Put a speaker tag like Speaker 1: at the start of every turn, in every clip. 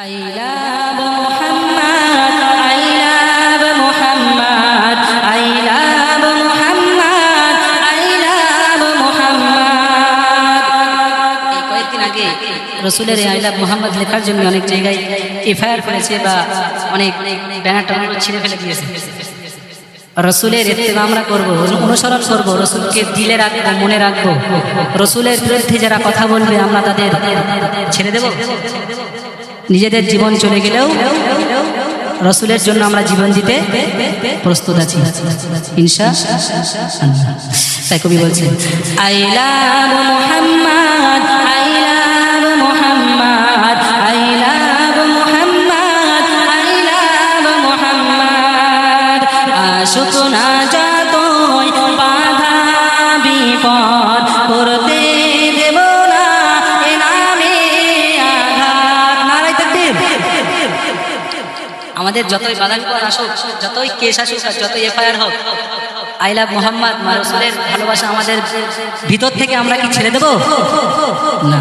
Speaker 1: I. এই কয়েকদিন আগে রসুলের মোহাম্মদ লেখার জন্য অনেক জায়গায় এফআইআর করেছে বা অনেক ব্যানার ছিঁড়ে ফেলে দিয়েছে। রসুলের এত্তেবা আমরা করব, অনুসরণ করব, রসুলকে দিলে রাখব, মনে রাখব। রসুলের বিরুদ্ধে যারা কথা বলবে, আমরা তাদের ছেড়ে দেব? নিজেদের জীবন চলে গেলেও রসুলের জন্য আমরা জীবন দিতে প্রস্তুত আছি। ইনশা তাই কবি বলছেন, I love Mohammad, I love Mohammad, I love Mohammad, I love Mohammad, আশুক আমাদের যতই বিপদ আসুক, যতই কেস আসুক আর যতই এফআইআর হোক, আই লাভ মোহাম্মদ রসুলের ভালোবাসা আমাদের ভিতর থেকে আমরা কি ছেড়ে দেব? না।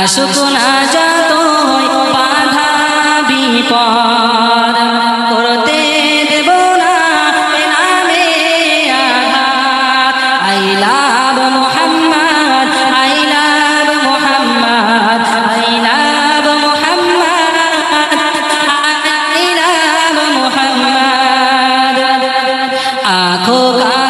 Speaker 1: আসুক না যতই বাধা বিপদ। কাল